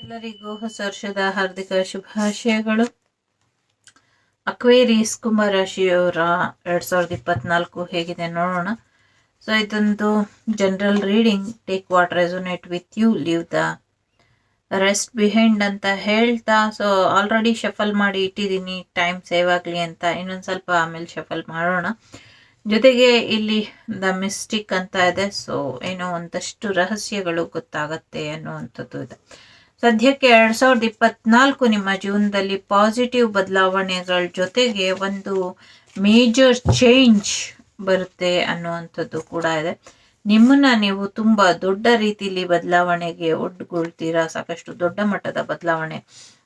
ಎಲ್ಲರಿಗೂ ಹೊಸ ವರ್ಷದ ಹಾರ್ದಿಕ ಶುಭಾಶಯಗಳು. ಅಕ್ವೇರಿಯಸ್ ಕುಂಭರಾಶಿಯವರ ಎರಡ್ ಸಾವಿರದ ಇಪ್ಪತ್ನಾಲ್ಕು ಹೇಗಿದೆ ನೋಡೋಣ. ಸೊ ಇದೊಂದು general reading take what resonate with you leave the rest behind ಅಂತ ಹೇಳ್ತಾ ಸೊ ಆಲ್ರೆಡಿ ಶಫಲ್ ಮಾಡಿ ಇಟ್ಟಿದ್ದೀನಿ. ಟೈಮ್ ಸೇವ್ ಆಗಲಿ ಅಂತ. ಇನ್ನೊಂದು ಸ್ವಲ್ಪ ಆಮೇಲೆ ಶಫಲ್ ಮಾಡೋಣ. ಜೊತೆಗೆ ಇಲ್ಲಿ ದ ಮಿಸ್ಟಿಕ್ ಅಂತ ಇದೆ. ಸೊ ಏನೋ ಒಂದಷ್ಟು ರಹಸ್ಯಗಳು ಗೊತ್ತಾಗತ್ತೆ ಅನ್ನುವಂಥದ್ದು ಇದೆ. ಸದ್ಯಕ್ಕೆ ಎರಡ್ ಸಾವಿರದ ಇಪ್ಪತ್ನಾಲ್ಕು ನಿಮ್ಮ ಜೀವನದಲ್ಲಿ ಪಾಸಿಟಿವ್ ಬದಲಾವಣೆಗಳ ಜೊತೆಗೆ ಒಂದು ಮೇಜರ್ ಚೇಂಜ್ ಬರುತ್ತೆ ಅನ್ನುವಂಥದ್ದು ಕೂಡ ಇದೆ. ನಿಮ್ಮನ್ನ ನೀವು ತುಂಬ ದೊಡ್ಡ ರೀತಿಯಲ್ಲಿ ಬದಲಾವಣೆಗೆ ಒಡ್ಗೊಳ್ತೀರಾ? ಸಾಕಷ್ಟು ದೊಡ್ಡ ಮಟ್ಟದ ಬದಲಾವಣೆ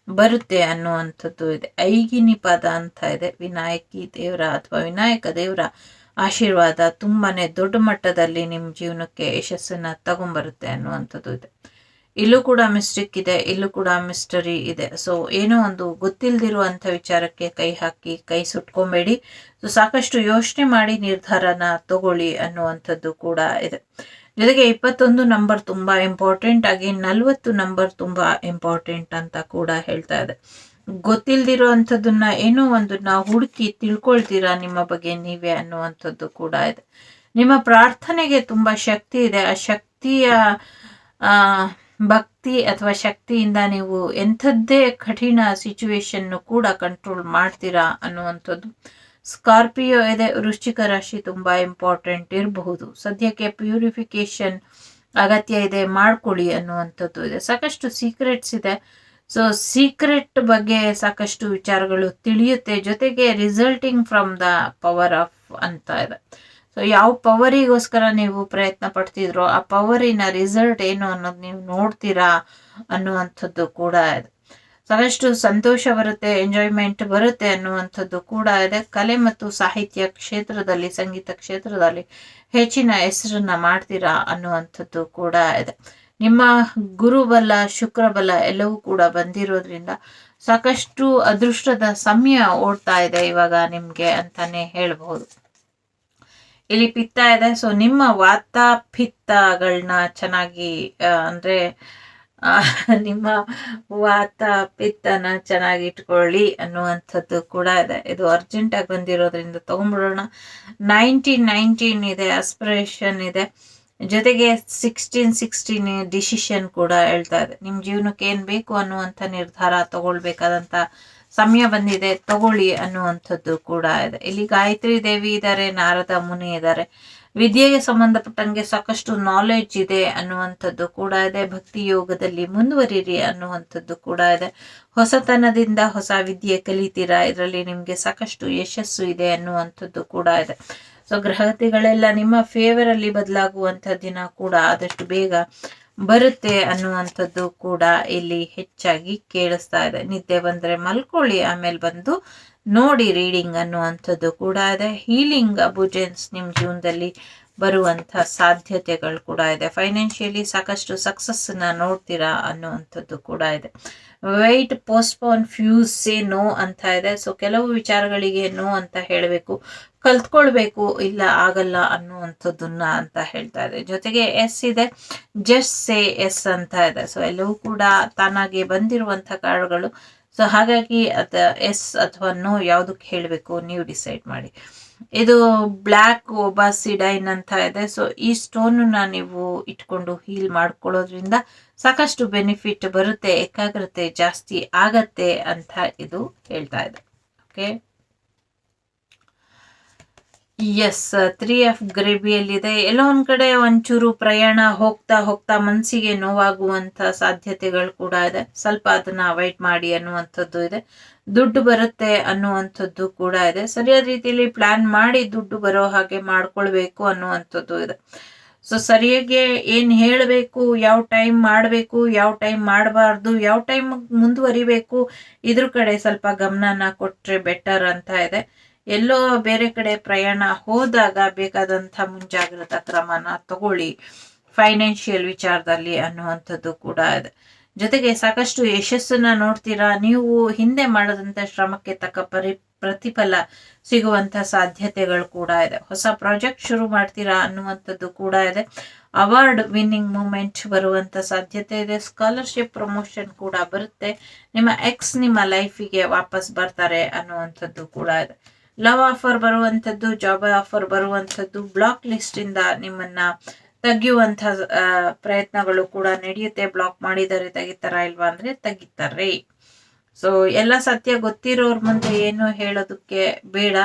ಬರುತ್ತೆ ಅನ್ನುವಂಥದ್ದು ಇದೆ. ಐಗಿನಿ ಪದ ಅಂತ ಇದೆ. ವಿನಾಯಕಿ ದೇವರ ಅಥವಾ ವಿನಾಯಕ ದೇವರ ಆಶೀರ್ವಾದ ತುಂಬಾನೇ ದೊಡ್ಡ ಮಟ್ಟದಲ್ಲಿ ನಿಮ್ಮ ಜೀವನಕ್ಕೆ ಯಶಸ್ಸನ್ನು ತಗೊಂಬರುತ್ತೆ ಅನ್ನುವಂಥದ್ದು ಇದೆ. ಇಲ್ಲೂ ಕೂಡ ಮಿಸ್ಟೇಕ್ ಇದೆ, ಇಲ್ಲೂ ಕೂಡ ಮಿಸ್ಟರಿ ಇದೆ. ಸೊ ಏನೋ ಒಂದು ಗೊತ್ತಿಲ್ದಿರುವಂಥ ವಿಚಾರಕ್ಕೆ ಕೈ ಹಾಕಿ, ಕೈ ಸುಟ್ಕೊಬೇಡಿ. ಸೊ ಸಾಕಷ್ಟು ಯೋಚನೆ ಮಾಡಿ ನಿರ್ಧಾರನ ತಗೊಳ್ಳಿ ಅನ್ನುವಂಥದ್ದು ಕೂಡ ಇದೆ. ಜೊತೆಗೆ ಇಪ್ಪತ್ತೊಂದು ನಂಬರ್ ತುಂಬಾ ಇಂಪಾರ್ಟೆಂಟ್ ಆಗಿ ನಲ್ವತ್ತು ನಂಬರ್ ತುಂಬಾ ಇಂಪಾರ್ಟೆಂಟ್ ಅಂತ ಕೂಡ ಹೇಳ್ತಾ ಇದೆ. ಗೊತ್ತಿಲ್ದಿರೋ ಅಂಥದ್ದನ್ನ ಏನೋ ಒಂದನ್ನ ಹುಡುಕಿ ತಿಳ್ಕೊಳ್ತೀರಾ ನಿಮ್ಮ ಬಗ್ಗೆ ನೀವೇ ಅನ್ನುವಂಥದ್ದು ಕೂಡ ಇದೆ. ನಿಮ್ಮ ಪ್ರಾರ್ಥನೆಗೆ ತುಂಬಾ ಶಕ್ತಿ ಇದೆ. ಆ ಶಕ್ತಿಯ ಭಕ್ತಿ ಅಥವಾ ಶಕ್ತಿಯಿಂದ ನೀವು ಎಂಥದ್ದೇ ಕಠಿಣ ಸಿಚುವೇಶನ್ ಕೂಡ ಕಂಟ್ರೋಲ್ ಮಾಡ್ತೀರಾ ಅನ್ನುವಂಥದ್ದು. ಸ್ಕಾರ್ಪಿಯೋ ಇದೆ, ವೃಶ್ಚಿಕ ರಾಶಿ ತುಂಬ ಇಂಪಾರ್ಟೆಂಟ್ ಇರಬಹುದು. ಸದ್ಯಕ್ಕೆ ಪ್ಯೂರಿಫಿಕೇಶನ್ ಅಗತ್ಯ ಇದೆ, ಮಾಡ್ಕೊಳ್ಳಿ ಅನ್ನುವಂಥದ್ದು ಇದೆ. ಸಾಕಷ್ಟು ಸೀಕ್ರೆಟ್ಸ್ ಇದೆ. ಸೊ ಸೀಕ್ರೆಟ್ ಬಗ್ಗೆ ಸಾಕಷ್ಟು ವಿಚಾರಗಳು ತಿಳಿಯುತ್ತೆ. ಜೊತೆಗೆ resulting from the power of ಅಂತ ಇದೆ. ಸೊ ಯಾವ ಪವರಿಗೋಸ್ಕರ ನೀವು ಪ್ರಯತ್ನ ಪಡ್ತಿದ್ರೋ ಆ ಪವರಿನ ರಿಸಲ್ಟ್ ಏನು ಅನ್ನೋದು ನೀವು ನೋಡ್ತೀರಾ ಅನ್ನುವಂಥದ್ದು ಕೂಡ ಇದೆ. ಸಾಕಷ್ಟು ಸಂತೋಷ ಬರುತ್ತೆ ಎಂಜಾಯ್ಮೆಂಟ್ ಬರುತ್ತೆ ಅನ್ನುವಂಥದ್ದು ಕೂಡ ಇದೆ. ಕಲೆ ಮತ್ತು ಸಾಹಿತ್ಯ ಕ್ಷೇತ್ರದಲ್ಲಿ, ಸಂಗೀತ ಕ್ಷೇತ್ರದಲ್ಲಿ ಹೆಚ್ಚಿನ ಹೆಸರನ್ನ ಮಾಡ್ತೀರಾ ಅನ್ನುವಂಥದ್ದು ಕೂಡ ಇದೆ. ನಿಮ್ಮ ಗುರುಬಲ, ಶುಕ್ರಬಲ ಎಲ್ಲವೂ ಕೂಡ ಬಂದಿರೋದ್ರಿಂದ ಸಾಕಷ್ಟು ಅದೃಷ್ಟದ ಸಮಯ ಓಡ್ತಾ ಇದೆ ಇವಾಗ ನಿಮಗೆ ಅಂತಾನೆ ಹೇಳಬಹುದು ಇಲ್ಲಿ ಪಿತ್ತ ಇದೆ. ಸೊ ನಿಮ್ಮ ವಾತ ಪಿತ್ತಗಳನ್ನ ಚೆನ್ನಾಗಿ ಅಂದರೆ ನಿಮ್ಮ ವಾತ ಪಿತ್ತನ ಚೆನ್ನಾಗಿ ಇಟ್ಕೊಳ್ಳಿ ಅನ್ನುವಂಥದ್ದು ಕೂಡ ಇದೆ. ಇದು ಅರ್ಜೆಂಟಾಗಿ ಬಂದಿರೋದ್ರಿಂದ ತೊಗೊಂಡ್ಬಿಡೋಣ. ನೈನ್ಟೀನ್ ನೈನ್ಟೀನ್ ಇದೆ ಆಸ್ಪಿರೇಷನ್ ಇದೆ. ಜೊತೆಗೆ ಸಿಕ್ಸ್ಟೀನ್ ಸಿಕ್ಸ್ಟೀನ್ ಡಿಸಿಷನ್ ಕೂಡ ಹೇಳ್ತಾ ಇದೆ. ನಿಮ್ಮ ಜೀವನಕ್ಕೆ ಏನು ಬೇಕು ಅನ್ನುವಂಥ ನಿರ್ಧಾರ ತಗೊಳ್ಬೇಕಾದಂತ ಸಮಯ ಬಂದಿದೆ, ತಗೊಳ್ಳಿ ಅನ್ನುವಂಥದ್ದು ಕೂಡ ಇದೆ. ಇಲ್ಲಿ ಗಾಯತ್ರಿ ದೇವಿ ಇದ್ದಾರೆ ನಾರದ ಮುನಿ ಇದ್ದಾರೆ ವಿದ್ಯೆಗೆ ಸಂಬಂಧಪಟ್ಟಂಗೆ ಸಾಕಷ್ಟು ನಾಲೆಡ್ಜ್ ಇದೆ ಅನ್ನುವಂಥದ್ದು ಕೂಡ ಇದೆ. ಭಕ್ತಿ ಯೋಗದಲ್ಲಿ ಮುಂದುವರಿರಿ ಅನ್ನುವಂಥದ್ದು ಕೂಡ ಇದೆ. ಹೊಸತನದಿಂದ ಹೊಸ ವಿದ್ಯೆ ಕಲಿತೀರಾ? ಇದರಲ್ಲಿ ನಿಮಗೆ ಸಾಕಷ್ಟು ಯಶಸ್ಸು ಇದೆ ಅನ್ನುವಂಥದ್ದು ಕೂಡ ಇದೆ. ಸೊ ಗ್ರಹತಿಗಳೆಲ್ಲ ನಿಮ್ಮ ಫೇವರ್ ಅಲ್ಲಿ ಬದಲಾಗುವಂತ ದಿನ ಕೂಡ ಆದಷ್ಟು ಬೇಗ ಬರುತ್ತೆ ಅನ್ನುವಂಥದ್ದು ಕೂಡ ಇಲ್ಲಿ ಹೆಚ್ಚಾಗಿ ಕೇಳಿಸ್ತಾ ಇದೆ. ನಿದ್ದೆ ಬಂದರೆ ಮಲ್ಕೊಳ್ಳಿ, ಆಮೇಲೆ ಬಂದು ನೋಡಿ ರೀಡಿಂಗ್ ಅನ್ನುವಂಥದ್ದು ಕೂಡ ಇದೆ. ಹೀಲಿಂಗ್ ಅಬುಜೆನ್ಸ್ ನಿಮ್ಮ ಜೀವನದಲ್ಲಿ ಬರುವಂಥ ಸಾಧ್ಯತೆಗಳು ಕೂಡ ಇದೆ. ಫೈನಾನ್ಷಿಯಲಿ ಸಾಕಷ್ಟು ಸಕ್ಸಸ್ಸನ್ನು ನೋಡ್ತೀರಾ ಅನ್ನುವಂಥದ್ದು ಕೂಡ ಇದೆ. Wait postpone fuse say no ಅಂತ ಇದೆ. ಸೊ ಕೆಲವು ವಿಚಾರಗಳಿಗೆ ನೋ ಅಂತ ಹೇಳಬೇಕು. ಕಲ್ತ್ಕೊಳ್ಬೇಕು, ಇಲ್ಲ ಆಗಲ್ಲ ಅನ್ನುವಂಥದ್ದನ್ನ ಅಂತ ಹೇಳ್ತಾ ಇದೆ. ಜೊತೆಗೆ ಎಸ್ ಇದೆ. ಜಸ್ಟ್ ಸೇ ಎಸ್ ಅಂತ ಇದೆ. ಸೊ ಎಲ್ಲವೂ ಕೂಡ ತಾನಾಗಿ ಬಂದಿರುವಂಥ ಕಾರ್ಡ್ಗಳು ಸೊ ಹಾಗಾಗಿ ಅದ ಎಸ್ ಅಥವಾ ನೋ ಯಾವುದಕ್ಕೆ ಹೇಳಬೇಕು? ನೀವು ಡಿಸೈಡ್ ಮಾಡಿ. ಇದು ಬ್ಲ್ಯಾಕ್ ಸಿಡೈನ್ ಅಂತ ಇದೆ. ಸೊ ಈ ಸ್ಟೋನ್ ನೀವು ಇಟ್ಕೊಂಡು ಹೀಲ್ ಮಾಡ್ಕೊಳ್ಳೋದ್ರಿಂದ ಸಾಕಷ್ಟು ಬೆನಿಫಿಟ್ ಬರುತ್ತೆ, ಏಕಾಗ್ರತೆ ಜಾಸ್ತಿ ಆಗತ್ತೆ ಅಂತ ಇದು ಹೇಳ್ತಾ ಇದೆ. ಓಕೆ ಎಸ್ ತ್ರೀ ಎಫ್ ಗ್ರೇಬಿಯಲ್ಲಿದೆ ಎಲ್ಲೋ ಒಂದ್ ಕಡೆ ಒಂಚೂರು ಪ್ರಯಾಣ ಹೋಗ್ತಾ ಹೋಗ್ತಾ ಮನಸ್ಸಿಗೆ ನೋವಾಗುವಂತ ಸಾಧ್ಯತೆಗಳು ಕೂಡ ಇದೆ. ಸ್ವಲ್ಪ ಅದನ್ನ ಅವಾಯ್ಡ್ ಮಾಡಿ ಅನ್ನುವಂಥದ್ದು ಇದೆ. ದುಡ್ಡು ಬರುತ್ತೆ ಅನ್ನುವಂಥದ್ದು ಕೂಡ ಇದೆ. ಸರಿಯಾದ ರೀತಿಯಲ್ಲಿ ಪ್ಲಾನ್ ಮಾಡಿ ದುಡ್ಡು ಬರೋ ಹಾಗೆ ಮಾಡ್ಕೊಳ್ಬೇಕು ಅನ್ನುವಂಥದ್ದು ಇದೆ. ಸೊ ಸರಿಯಾಗಿ ಏನ್ ಹೇಳಬೇಕು, ಯಾವ ಟೈಮ್ ಮಾಡಬೇಕು, ಯಾವ ಟೈಮ್ ಮಾಡಬಾರ್ದು, ಯಾವ ಟೈಮ್ ಮುಂದುವರಿಬೇಕು, ಇದ್ರ ಕಡೆ ಸ್ವಲ್ಪ ಗಮನನ ಕೊಟ್ರೆ ಬೆಟರ್ ಅಂತ ಇದೆ. ಎಲ್ಲೋ ಬೇರೆ ಕಡೆ ಪ್ರಯಾಣ ಹೋದಾಗ ಬೇಕಾದಂಥ ಮುಂಜಾಗ್ರತಾ ಕ್ರಮನ ತಗೊಳ್ಳಿ. ಫೈನಾನ್ಷಿಯಲ್ ವಿಚಾರದಲ್ಲಿ ಅನ್ನುವಂಥದ್ದು ಕೂಡ ಇದೆ. ಜೊತೆಗೆ ಸಾಕಷ್ಟು ಯಶಸ್ಸನ್ನ ನೋಡ್ತೀರಾ? ನೀವು ಹಿಂದೆ ಮಾಡದಂಥ ಶ್ರಮಕ್ಕೆ ತಕ್ಕ ಪರಿ, ಪ್ರತಿಫಲ ಸಿಗುವಂಥ ಸಾಧ್ಯತೆಗಳು ಕೂಡ ಇದೆ. ಹೊಸ ಪ್ರಾಜೆಕ್ಟ್ ಶುರು ಮಾಡ್ತೀರಾ ಅನ್ನುವಂಥದ್ದು ಕೂಡ ಇದೆ. ಅವಾರ್ಡ್ ವಿನ್ನಿಂಗ್ ಮೂಮೆಂಟ್ ಬರುವಂಥ ಸಾಧ್ಯತೆ ಇದೆ. ಸ್ಕಾಲರ್ಶಿಪ್ ಪ್ರಮೋಷನ್ ಕೂಡ ಬರುತ್ತೆ. ನಿಮ್ಮ ಎಕ್ಸ್ ನಿಮ್ಮ ಲೈಫಿಗೆ ವಾಪಸ್ ಬರ್ತಾರೆ ಅನ್ನುವಂಥದ್ದು ಕೂಡ ಇದೆ. ಲವ್ ಆಫರ್ ಬರುವಂಥದ್ದು ಜಾಬ್ ಆಫರ್ ಬರುವಂಥದ್ದು ಬ್ಲಾಕ್ ಲಿಸ್ಟ್ ಇಂದ ನಿಮ್ಮನ್ನ ತೆಗೆಯುವಂತ ಪ್ರಯತ್ನಗಳು ಕೂಡ ನಡೆಯುತ್ತೆ. ಬ್ಲಾಕ್ ಮಾಡಿದರೆ ತೆಗಿತಾರ ಇಲ್ವಾ ಅಂದ್ರೆ ತೆಗಿತಾರೆ. ಸೊ ಎಲ್ಲ ಸತ್ಯ ಗೊತ್ತಿರೋರ್ ಮುಂದೆ ಏನು ಹೇಳೋದಕ್ಕೆ ಬೇಡ.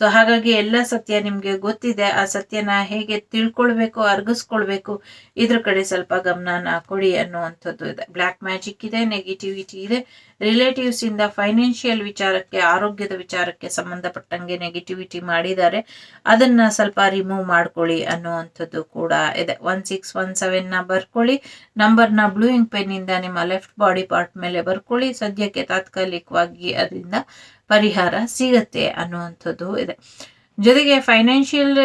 ಸೊ ಹಾಗಾಗಿ ಎಲ್ಲ ಸತ್ಯ ನಿಮಗೆ ಗೊತ್ತಿದೆ. ಆ ಸತ್ಯನ ಹೇಗೆ ತಿಳ್ಕೊಳ್ಬೇಕು, ಅರ್ಗಿಸ್ಕೊಳ್ಬೇಕು, ಇದ್ರ ಕಡೆ ಸ್ವಲ್ಪ ಗಮನನ ಕೊಡಿ ಅನ್ನುವಂಥದ್ದು ಇದೆ. ಬ್ಲ್ಯಾಕ್ ಮ್ಯಾಜಿಕ್ ಇದೆ ನೆಗೆಟಿವಿಟಿ ಇದೆ. ರಿಲೇಟಿವ್ಸ್ ಇಂದ ಫೈನಾನ್ಷಿಯಲ್ ವಿಚಾರಕ್ಕೆ, ಆರೋಗ್ಯದ ವಿಚಾರಕ್ಕೆ ಸಂಬಂಧಪಟ್ಟಂಗೆ ನೆಗೆಟಿವಿಟಿ ಮಾಡಿದ್ದಾರೆ. ಅದನ್ನ ಸ್ವಲ್ಪ ರಿಮೂವ್ ಮಾಡ್ಕೊಳ್ಳಿ ಅನ್ನುವಂಥದ್ದು ಕೂಡ ಇದೆ. ಒನ್ ಸಿಕ್ಸ್ ಒನ್ ಸೆವೆನ್ನ ಬರ್ಕೊಳ್ಳಿ. ನಂಬರ್ನ ಬ್ಲೂಯಿಂಗ್ ಪೆನ್ ಇಂದ ನಿಮ್ಮ ಲೆಫ್ಟ್ ಬಾಡಿ ಪಾರ್ಟ್ ಮೇಲೆ ಬರ್ಕೊಳ್ಳಿ. ಸದ್ಯಕ್ಕೆ ತಾತ್ಕಾಲಿಕವಾಗಿ ಅದರಿಂದ ಪರಿಹಾರ ಸಿಗತ್ತೆ ಅನ್ನುವಂಥದ್ದು ಇದೆ. ಜೊತೆಗೆ ಫೈನಾನ್ಷಿಯಲ್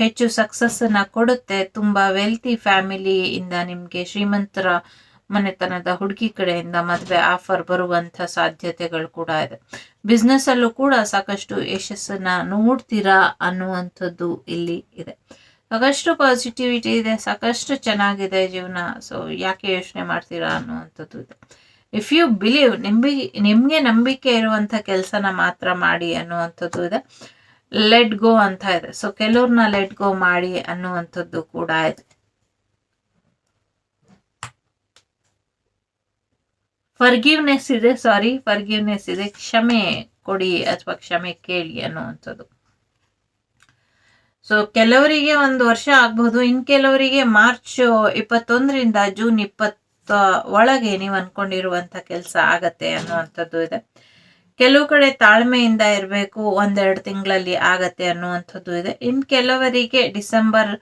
ಹೆಚ್ಚು ಸಕ್ಸಸ್ ಅನ್ನ ಕೊಡುತ್ತೆ. ತುಂಬಾ ವೆಲ್ತಿ ಫ್ಯಾಮಿಲಿಯಿಂದ ನಿಮ್ಗೆ ಶ್ರೀಮಂತರ ಮನೆತನದ ಹುಡುಗಿ ಕಡೆಯಿಂದ ಮದುವೆ ಆಫರ್ ಬರುವಂತ ಸಾಧ್ಯತೆಗಳು ಕೂಡ ಇದೆ. ಬಿಸ್ನೆಸ್ ಅಲ್ಲೂ ಕೂಡ ಸಾಕಷ್ಟು ಯಶಸ್ಸನ್ನ ನೋಡ್ತೀರಾ ಅನ್ನುವಂಥದ್ದು ಇಲ್ಲಿ ಇದೆ. ಸಾಕಷ್ಟು ಪಾಸಿಟಿವಿಟಿ ಇದೆ, ಸಾಕಷ್ಟು ಚೆನ್ನಾಗಿದೆ ಜೀವನ. ಸೊ ಯಾಕೆ ಯೋಚನೆ ಮಾಡ್ತೀರಾ ಅನ್ನುವಂಥದ್ದು ಇದೆ. ಇಫ್ ಯು ಬಿಲೀವ್ ನಿಂಬಿ, ನಿಮಗೆ ನಂಬಿಕೆ ಇರುವಂಥ ಕೆಲಸನ ಮಾತ್ರ ಮಾಡಿ ಅನ್ನುವಂಥದ್ದು ಇದೆ. ಲೆಟ್ ಗೋ ಅಂತ ಇದೆ. ಸೊ ಕೆಲವ್ರನ್ನ ಲೆಟ್ ಗೋ ಮಾಡಿ ಅನ್ನುವಂಥದ್ದು ಕೂಡ ಇದೆ. ಫರ್ಗಿವ್ನೆಸ್ ಇದೆ ಸಾರಿ ಫರ್ಗಿವ್ನೆಸ್ ಇದೆ. ಕ್ಷಮೆ ಕೊಡಿ ಅಥವಾ ಕ್ಷಮೆ ಕೇಳಿ ಅನ್ನುವಂಥದ್ದು. ಸೊ ಕೆಲವರಿಗೆ ಒಂದು ವರ್ಷ ಆಗ್ಬಹುದು ಇನ್ ಕೆಲವರಿಗೆ ಮಾರ್ಚ್ ಇಪ್ಪತ್ತೊಂದರಿಂದ ಜೂನ್ ಇಪ್ಪತ್ತ ಒಳಗೆ ನೀವು ಅನ್ಕೊಂಡಿರುವಂತ ಕೆಲಸ ಆಗತ್ತೆ ಅನ್ನುವಂಥದ್ದು ಇದೆ. ಕೆಲವು ಕಡೆ ತಾಳ್ಮೆಯಿಂದ ಇರಬೇಕು, ಒಂದೆರಡು ತಿಂಗಳಲ್ಲಿ ಆಗತ್ತೆ ಅನ್ನುವಂಥದ್ದು ಇದೆ. ಇನ್ ಕೆಲವರಿಗೆ ಡಿಸೆಂಬರ್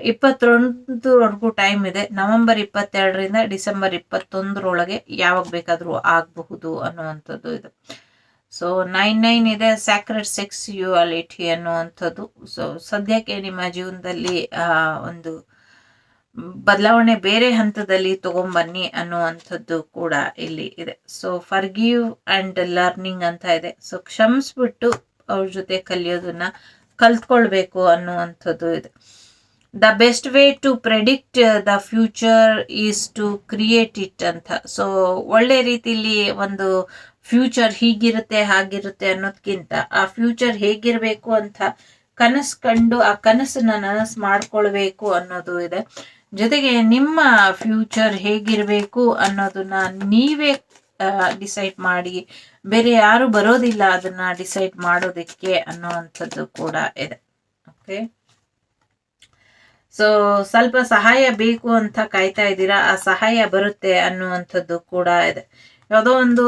ಇಪ್ಪತ್ತೊಂದರವರೆಗೂ ಟೈಮ್ ಇದೆ. ನವೆಂಬರ್ ಇಪ್ಪತ್ತೆರಡರಿಂದ ಡಿಸೆಂಬರ್ ಇಪ್ಪತ್ತೊಂದರೊಳಗೆ ಯಾವಾಗ ಬೇಕಾದರೂ ಆಗಬಹುದು ಅನ್ನುವಂಥದ್ದು ಇದೆ. ಸೊ, ನೈನ್ ನೈನ್ ಇದೆ ಸ್ಯಾಕ್ರೆಡ್ ಇಟ್ ಅನ್ನುವಂಥದ್ದು. ಸೊ, ಸದ್ಯಕ್ಕೆ ನಿಮ್ಮ ಜೀವನದಲ್ಲಿ ಒಂದು ಬದಲಾವಣೆ ಬೇರೆ ಹಂತದಲ್ಲಿ ತಗೊಂಬನ್ನಿ ಅನ್ನುವಂಥದ್ದು ಕೂಡ ಇಲ್ಲಿ ಇದೆ. ಸೊ ಫರ್ಗಿವ್ ಅಂಡ್ ಲರ್ನಿಂಗ್ ಅಂತ ಇದೆ. ಸೊ ಕ್ಷಮಿಸ್ಬಿಟ್ಟು ಅವ್ರ ಜೊತೆ ಕಲಿಯೋದನ್ನ ಕಲ್ತ್ಕೊಳ್ಬೇಕು ಅನ್ನುವಂಥದ್ದು ಇದೆ. The best way to predict the future is to create it ಅಂತ. ಸೊ ಒಳ್ಳೆ ರೀತಿಲಿ ಒಂದು ಫ್ಯೂಚರ್ ಹೀಗಿರುತ್ತೆ, ಹಾಗಿರುತ್ತೆ ಅನ್ನೋದ್ಕಿಂತ ಆ ಫ್ಯೂಚರ್ ಹೇಗಿರಬೇಕು ಅಂತ ಕನಸು ಕಂಡು ಆ ಕನಸನ್ನ ನನಸು ಮಾಡ್ಕೊಳ್ಬೇಕು ಅನ್ನೋದು ಇದೆ. ಜೊತೆಗೆ ನಿಮ್ಮ ಫ್ಯೂಚರ್ ಹೇಗಿರಬೇಕು ಅನ್ನೋದನ್ನ ನೀವೇ ಡಿಸೈಡ್ ಮಾಡಿ. ಬೇರೆ ಯಾರು ಬರೋದಿಲ್ಲ ಅದನ್ನ ಡಿಸೈಡ್ ಮಾಡೋದಕ್ಕೆ ಅನ್ನೋವಂಥದ್ದು ಕೂಡ ಇದೆ. ಓಕೆ ಸೊ ಸ್ವಲ್ಪ ಸಹಾಯ ಬೇಕು ಅಂತ ಕಾಯ್ತಾ ಇದ್ದೀರಾ? ಆ ಸಹಾಯ ಬರುತ್ತೆ ಅನ್ನುವಂಥದ್ದು ಕೂಡ ಇದೆ. ಯಾವುದೋ ಒಂದು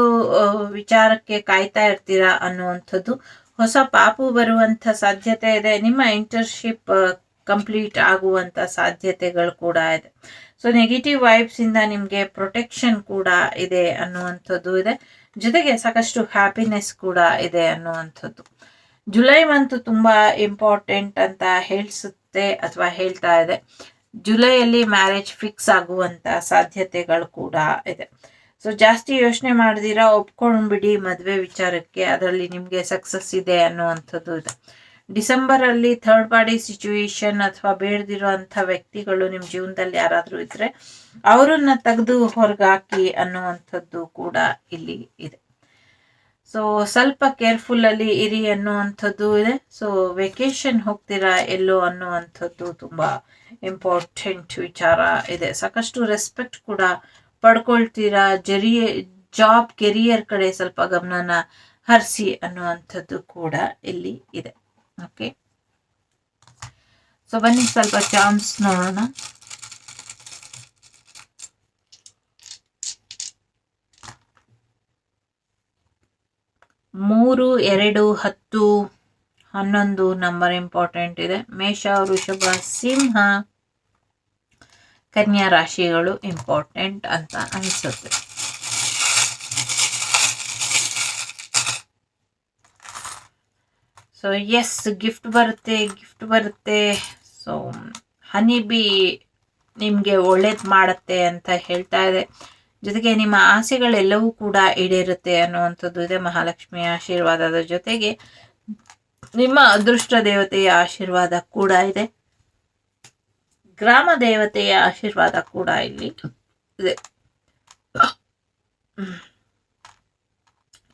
ವಿಚಾರಕ್ಕೆ ಕಾಯ್ತಾ ಇರ್ತೀರಾ ಅನ್ನುವಂಥದ್ದು. ಹೊಸ ಪಾಪು ಬರುವಂತ ಸಾಧ್ಯತೆ ಇದೆ. ನಿಮ್ಮ ಇಂಟರ್ನ್ಶಿಪ್ ಕಂಪ್ಲೀಟ್ ಆಗುವಂಥ ಸಾಧ್ಯತೆಗಳು ಕೂಡ ಇದೆ. ಸೊ ನೆಗೆಟಿವ್ ವೈಬ್ಸಿಂದ ನಿಮಗೆ ಪ್ರೊಟೆಕ್ಷನ್ ಕೂಡ ಇದೆ ಅನ್ನುವಂಥದ್ದು ಇದೆ. ಜೊತೆಗೆ ಸಾಕಷ್ಟು ಹ್ಯಾಪಿನೆಸ್ ಕೂಡ ಇದೆ ಅನ್ನುವಂಥದ್ದು. ಜುಲೈ ಮಂತ್ ತುಂಬಾ ಇಂಪಾರ್ಟೆಂಟ್ ಅಂತ ಹೇಳಿಸುತ್ತೆ ಅಥವಾ ಹೇಳ್ತಾ ಇದೆ. ಜುಲೈಯಲ್ಲಿ ಮ್ಯಾರೇಜ್ ಫಿಕ್ಸ್ ಆಗುವಂತ ಸಾಧ್ಯತೆಗಳು ಕೂಡ ಇದೆ. ಸೊ ಜಾಸ್ತಿ ಯೋಚನೆ ಮಾಡಿದಿರಾ, ಒಪ್ಕೊಂಡ್ಬಿಡಿ ಮದುವೆ ವಿಚಾರಕ್ಕೆ. ಅದರಲ್ಲಿ ನಿಮಗೆ ಸಕ್ಸಸ್ ಇದೆ ಅನ್ನುವಂಥದ್ದು ಇದೆ. ಡಿಸೆಂಬರ್ ಅಲ್ಲಿ ಥರ್ಡ್ ಪಾರ್ಟಿ ಸಿಚುವೇಶನ್ ಅಥವಾ ಬೇಡದಿರುವಂತ ವ್ಯಕ್ತಿಗಳು ನಿಮ್ಮ ಜೀವನದಲ್ಲಿ ಯಾರಾದರೂ ಇದ್ರೆ ಅವರನ್ನ ತೆಗೆದು ಹೊರಗಾಕಿ ಅನ್ನುವಂಥದ್ದು ಕೂಡ ಇಲ್ಲಿ ಇದೆ. ಸೊ ಸ್ವಲ್ಪ ಕೇರ್ಫುಲ್ ಅಲ್ಲಿ ಇರಿ ಅನ್ನುವಂಥದ್ದು ಇದೆ. ಸೊ ವೆಕೇಶನ್ ಹೋಗ್ತೀರಾ, ಎಲ್ಲೋ ಅನ್ನುವಂಥದ್ದು ತುಂಬಾ ಇಂಪಾರ್ಟೆಂಟ್ ವಿಚಾರ ಇದೆ. ಸಾಕಷ್ಟು ರೆಸ್ಪೆಕ್ಟ್ ಕೂಡ ಪಡ್ಕೊಳ್ತೀರಾ ಜರಿ ಜಾಬ್ ಕೆರಿಯರ್ ಕಡೆ ಸ್ವಲ್ಪ ಗಮನನ ಹರಿಸಿ ಅನ್ನುವಂಥದ್ದು ಕೂಡ ಇಲ್ಲಿ ಇದೆ. ಓಕೆ ಸೊ ಬನ್ನಿ ಸ್ವಲ್ಪ ಚಾನ್ಸ್ ನೋಡೋಣ ಮೂರು, ಎರಡು, ಹತ್ತು, ಹನ್ನೊಂದು ನಂಬರ್ ಇಂಪಾರ್ಟೆಂಟ್ ಇದೆ. ಮೇಷ, ವೃಷಭ, ಸಿಂಹ, ಕನ್ಯಾ ರಾಶಿಗಳು ಇಂಪಾರ್ಟೆಂಟ್ ಅಂತ ಅನಿಸುತ್ತೆ. ಸೊ ಎಸ್ ಗಿಫ್ಟ್ ಬರುತ್ತೆ ಗಿಫ್ಟ್ ಬರುತ್ತೆ. ಸೊ ಹನಿ ಬಿ ನಿಮಗೆ ಒಳ್ಳೇದು ಮಾಡುತ್ತೆ ಅಂತ ಹೇಳ್ತಾ ಇದೆ. ಜೊತೆಗೆ ನಿಮ್ಮ ಆಸೆಗಳೆಲ್ಲವೂ ಕೂಡ ಈಡೇರುತ್ತೆ ಅನ್ನುವಂಥದ್ದು ಇದೆ. ಮಹಾಲಕ್ಷ್ಮಿಯ ಆಶೀರ್ವಾದದ ಜೊತೆಗೆ ನಿಮ್ಮ ಅದೃಷ್ಟ ದೇವತೆಯ ಆಶೀರ್ವಾದ ಕೂಡ ಇದೆ. ಗ್ರಾಮ ದೇವತೆಯ ಆಶೀರ್ವಾದ ಕೂಡ ಇಲ್ಲಿ ಇದೆ.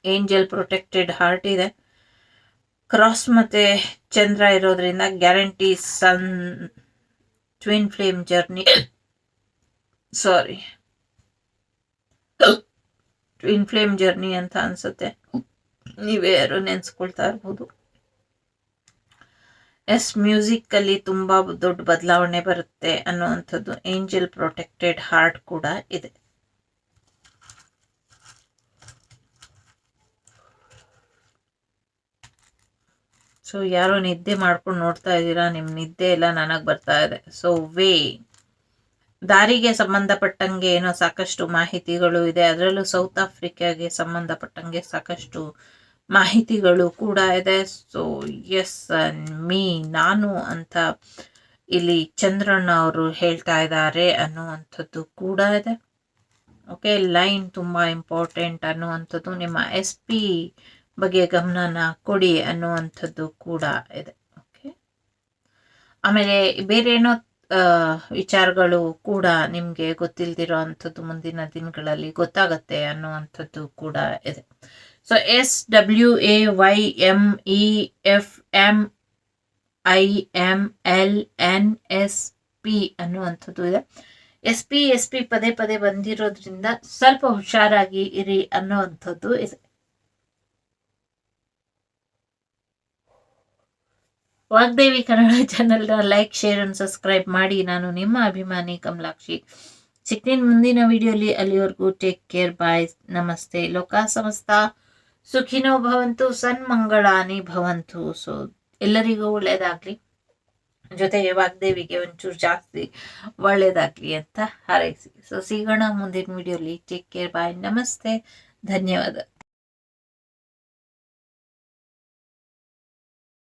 ಏಂಜಲ್ ಪ್ರೊಟೆಕ್ಟೆಡ್ ಹಾರ್ಟ್ ಇದೆ. ಕ್ರಾಸ್ ಮತ್ತೆ ಚಂದ್ರ ಇರೋದ್ರಿಂದ guarantee sun twin flame journey sorry twin flame journey ಅಂತ ಅನ್ಸುತ್ತೆ. ನೀವೇ ಯಾರು ನೆನ್ಸ್ಕೊಳ್ತಾ ಇರ್ಬೋದು. ಎಸ್ ಮ್ಯೂಸಿಕ್ ಅಲ್ಲಿ ತುಂಬಾ ದೊಡ್ಡ ಬದಲಾವಣೆ ಬರುತ್ತೆ ಅನ್ನುವಂಥದ್ದು ಏಂಜಲ್ ಪ್ರೊಟೆಕ್ಟೆಡ್ ಹಾರ್ಟ್ ಕೂಡ ಇದೆ. ಸೊ ಯಾರೋ ನಿದ್ದೆ ಮಾಡ್ಕೊಂಡು ನೋಡ್ತಾ ಇದ್ದೀರಾ? ನಿಮ್ಮ ನಿದ್ದೆ ಎಲ್ಲ ನನಗೆ ಬರ್ತಾ ಇದೆ. ಸೊ ವೇ ದಾರಿಗೆ ಸಂಬಂಧಪಟ್ಟಂಗೆ ಏನೋ ಸಾಕಷ್ಟು ಮಾಹಿತಿಗಳು ಇದೆ. ಅದರಲ್ಲೂ ಸೌತ್ ಆಫ್ರಿಕಾಗೆ ಸಂಬಂಧಪಟ್ಟಂಗೆ ಸಾಕಷ್ಟು ಮಾಹಿತಿಗಳು ಕೂಡ ಇದೆ. ಸೊ ಎಸ್ ಮೀ ನಾನು ಅಂತ ಇಲ್ಲಿ ಚಂದ್ರಣ್ಣ ಅವರು ಹೇಳ್ತಾ ಇದ್ದಾರೆ ಅನ್ನುವಂಥದ್ದು ಕೂಡ ಇದೆ. ಓಕೆ ಲೈನ್ ತುಂಬ ಇಂಪಾರ್ಟೆಂಟ್ ಅನ್ನುವಂಥದ್ದು. ನಿಮ್ಮ ಎಸ್ ಪಿ ಬಗ್ಗೆ ಗಮನನ ಕೊಡಿ ಅನ್ನುವಂಥದ್ದು ಕೂಡ ಇದೆ. ಓಕೆ ಆಮೇಲೆ ಬೇರೆ ಏನೋ ವಿಚಾರಗಳು ಕೂಡ ನಿಮಗೆ ಗೊತ್ತಿಲ್ದಿರೋ ಅಂಥದ್ದು ಮುಂದಿನ ದಿನಗಳಲ್ಲಿ ಗೊತ್ತಾಗತ್ತೆ ಅನ್ನುವಂಥದ್ದು ಕೂಡ ಇದೆ. So S W A Y M E F M I M L N S P ಅನ್ನುವಂಥದ್ದು ಇದೆ. ಎಸ್ ಪಿ ಎಸ್ ಪಿ ಪದೇ ಪದೇ ಬಂದಿರೋದ್ರಿಂದ ಸ್ವಲ್ಪ ಹುಷಾರಾಗಿ ಇರಿ ಅನ್ನುವಂಥದ್ದು ಇದೆ. ವಾಗ್ದೇವಿ ಕನ್ನಡ ಚಾನಲ್ನ ಲೈಕ್ ಶೇರ್ ಅಂಡ್ ಸಬ್ಸ್ಕ್ರೈಬ್ ಮಾಡಿ. ನಾನು ನಿಮ್ಮ ಅಭಿಮಾನಿ ಕಮಲಾಕ್ಷಿ. ಸಿಕ್ತೀನಿ ಮುಂದಿನ ವಿಡಿಯೋಲಿ ಅಲ್ಲಿವರೆಗೂ ಟೇಕ್ ಕೇರ್ ಬಾಯ್ ನಮಸ್ತೆ. ಲೋಕ ಸಮಸ್ತ ಸುಖಿನೋ ಭವಂತು ಸನ್ಮಂಗಳಾನಿ ಭವಂತು. ಸೊ ಎಲ್ಲರಿಗೂ ಒಳ್ಳೆಯದಾಗಲಿ ಜೊತೆಗೆ ವಾಗ್ದೇವಿಗೆ ಒಂಚೂರು ಜಾಸ್ತಿ ಒಳ್ಳೆಯದಾಗಲಿ ಅಂತ ಹಾರೈಸಿ. ಸೊ ಸಿಗೋಣ ಮುಂದಿನ ವಿಡಿಯೋಲಿ ಟೇಕ್ ಕೇರ್ ಬಾಯ್ ನಮಸ್ತೆ. ಧನ್ಯವಾದ.